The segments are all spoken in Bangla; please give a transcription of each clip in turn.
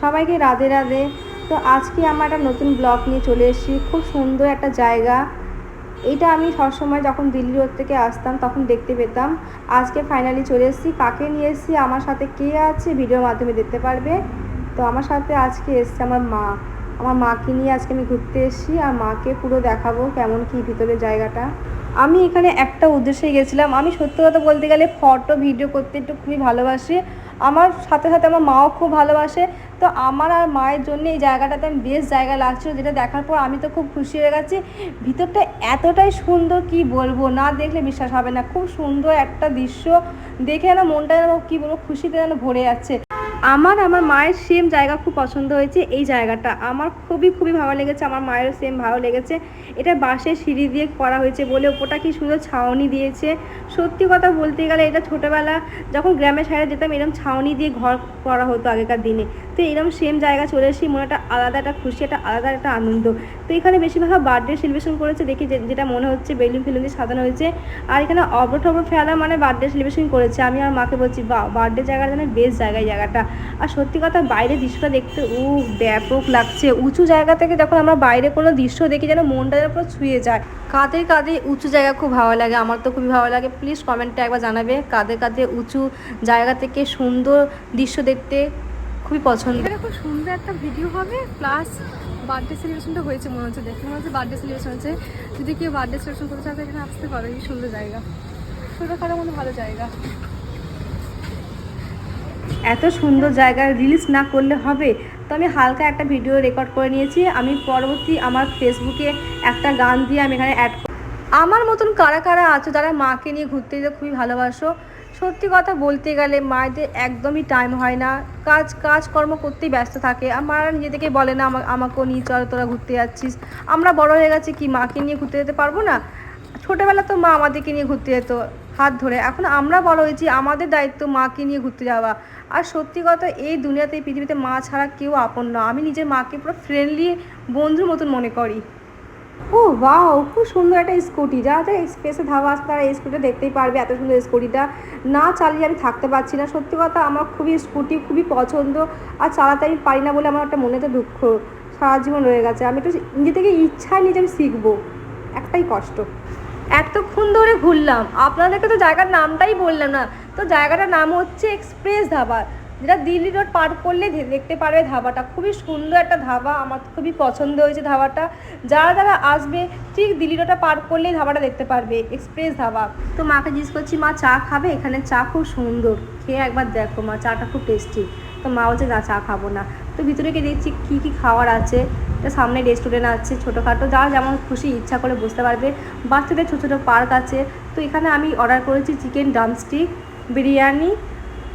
সবাইকে রাধে রাধে। তো আজকে আমার একটা নতুন ব্লগ নিয়ে চলে এসেছি। খুব সুন্দর একটা জায়গা। এটা আমি সবসময় যখন দিল্লি রোড থেকে আসতাম, তখন দেখতে পেতাম। আজকে ফাইনালি চলে এসেছি। কাকে নিয়ে এসেছি? আমার সাথে কে আছে? ভিডিওর মাধ্যমে দেখতে পারবে। তো আমার সাথে আজকে এসছে আমার মা। আমার মাকে নিয়ে আজকে আমি ঘুরতে এসেছি। আর মাকে পুরো দেখাবো কেমন কি ভিতরে জায়গাটা। আমি এখানে একটা উদ্দেশ্যে গেছিলাম। আমি সত্যি কথা বলতে গেলে ফটো ভিডিও করতে একটু খুবই ভালোবাসি। আমার সাথে সাথে আমার মাও খুব ভালোবাসে। তো আমার আর মায়ের জন্য এই জায়গাটাতে আমি বেশ জায়গা লাগছিল, যেটা দেখার পর আমি তো খুব খুশি হয়ে গেছি। ভিতরটা এতটাই সুন্দর, কি বলব? না দেখলে বিশ্বাস হবে না। খুব সুন্দর একটা দৃশ্য। দেখে যেন মনটা যেন কী বলব, খুশিতে যেন ভরে যাচ্ছে। আমার আমার মায়ের সেম জায়গা খুব পছন্দ হয়েছে এই জায়গাটা। আমার খুবই খুবই ভালো লেগেছে, আমার মায়েরও সেম ভালো লেগেছে। এটা বাঁশের সিঁড়ি দিয়ে করা হয়েছে বলে ওপরটা কি সুন্দর ছাউনি দিয়েছে। সত্যি কথা বলতে গেলে এটা ছোটোবেলা যখন গ্রামের সাইডে যেতাম এরকম ছাউনি দিয়ে ঘর করা হতো আগেকার দিনে। তো এরকম সেম জায়গা চলে এসেছি, মনে একটা আলাদা একটা খুশি, একটা আলাদা একটা আনন্দ। তো এখানে বেশিরভাগ বার্থডে সেলিব্রেশন করেছে দেখি যেটা মনে হচ্ছে বেলুন ফেলুন দিয়ে সাজানো হয়েছে। আর এখানে অবর টবর ফেলা মানে বার্থডে সেলিব্রেশন করেছে। আমি আর মাকে বলছি বা বার্থডে জায়গাটা যেন বেশ জায়গায় জায়গাটা। আর সত্যি কথা বাইরে দৃশ্যটা দেখতে উ ব্যাপক লাগছে। উঁচু জায়গা থেকে যখন আমরা বাইরে কোনো দৃশ্য দেখি যেন মনটা যেন পুরো ছুঁয়ে যায়। কাদের কাঁধে উঁচু জায়গা খুব ভালো লাগে, আমার তো খুবই ভালো লাগে। প্লিজ কমেন্টে একবার জানাবে কাদের কাঁধে উঁচু জায়গা থেকে সুন্দর দৃশ্য দেখতে খুবই পছন্দ। খুব সুন্দর একটা ভিডিও হবে প্লাস বার্থডে সেলিব্রেশনটা হয়েছে মনে হচ্ছে, দেখে মনে হচ্ছে বার্থডে সেলিব্রেশন হচ্ছে যদি কেউ বার্থডে সেলিব্রেশন করতে চায় এখানে আসতে পারো, এই সুন্দর জায়গা। ছোটোখাটোর মধ্যে ভালো জায়গা। এত সুন্দর জায়গায় রিলিজ না করলে হবে? তো আমি হালকা একটা ভিডিও রেকর্ড করে নিয়েছি। আমি পরবর্তী আমার ফেসবুকে একটা গান দিয়ে আমি এখানে অ্যাড আমার মতন কারা কারা আছো, যারা মাকে নিয়ে ঘুরতে যেতে খুবই ভালোবাসো, সত্যি কথা বলতে গেলে মায়েদের একদমই টাইম হয় না। কাজ, কাজকর্ম করতেই ব্যস্ত থাকে। আমার নিজে থেকে বলে না, আমা- আমাকেও নিয়ে চল, তোরা ঘুরতে যাচ্ছিস। আমরা বড় হয়ে গেছি কি, মাকে নিয়ে ঘুরতে যেতে পারব না? ছোটোবেলা তো মা আমাদেরকে নিয়ে ঘুরতে যেত। হাত ধরে। এখন আমরা বড় হয়েছি আমাদের দায়িত্ব মাকে নিয়ে ঘুরতে যাওয়া। আর সত্যি কথা, এই দুনিয়াতে, এই পৃথিবীতে মা ছাড়া কেউ আপন না। আমি নিজের মাকে পুরো ফ্রেন্ডলি বন্ধুর মতন মনে করি। ও বাও খুব সুন্দর একটা স্কুটি যারা যারা এক্সপ্রেসে ধাবা আসবে তারা এই স্কুটিটা দেখতেই পারবে এত সুন্দর স্কুটিটা না চালিয়ে আমি থাকতে পারছি না। সত্যি কথা, আমার খুবই স্কুটি খুবই পছন্দ। আর চালাতে আমি পারি না বলে আমার একটা মনে তো দুঃখ। সারা জীবন রয়ে গেছে। আমি একটু নিজে থেকে ইচ্ছায় নিজে আমি শিখব। একটাই কষ্ট। এতক্ষণ ধরে ঘুরলাম। আপনাদেরকে তো জায়গার নামটাই বললাম না। তো জায়গাটার নাম হচ্ছে এক্সপ্রেস ধাবা। যেটা দিল্লি রোড পার করলে দেখতে পারবে ধাবাটা। খুবই সুন্দর একটা ধাবা। আমার খুবই পছন্দ হয়েছে ধাবাটা। যারা যারা আসবে, ঠিক দিল্লি রোডটা পার করলেই ধাবাটা দেখতে পারবে। এক্সপ্রেস ধাবা। তো মাকে জিজ্ঞেস করছি, মা, চা খাবে? এখানে চা খুব সুন্দর। খেয়ে একবার দেখো মা, চাটা খুব টেস্টি তো মা বলছে, না, চা খাব না। তো ভিতরে গিয়ে দেখছি কী কী খাওয়ার আছে। তো সামনে রেস্টুরেন্ট আছে, ছোটোখাটো। যা যেমন খুশি ইচ্ছা করে বসতে পারবে। বাচ্চাদের ছোটো ছোটো পার্ক আছে। তো এখানে আমি অর্ডার করেছি চিকেন ড্রামস্টিক বিরিয়ানি।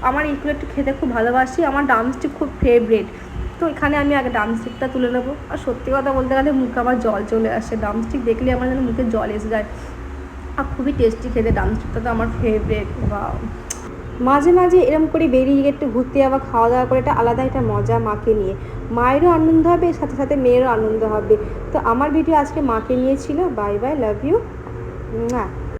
আমার এগুলো একটু খেতে খুব ভালোবাসি। আমার ড্রামস্টিক খুব ফেভারেট তো এখানে আমি আগে ড্রামস্টিকটা তুলে নেব। আর সত্যি কথা বলতে গেলে মুখে আমার জল চলে আসে। ড্রামস্টিক দেখলে আমার যেন মুখে জল এসে যায়। আর খুবই টেস্টি খেতে। ড্রামস্টিকটা তো আমার ফেভারেট বা মাঝে মাঝে এরকম করে বেরিয়ে একটু ঘুরতে যাওয়া, খাওয়া দাওয়া করে একটা আলাদা একটা মজা মাকে নিয়ে। মায়েরও আনন্দ হবে, সাথে সাথে মেয়েরও আনন্দ হবে। তো আমার ভিডিও আজকে মাকে নিয়ে ছিল। বাই বাই লাভ ইউ না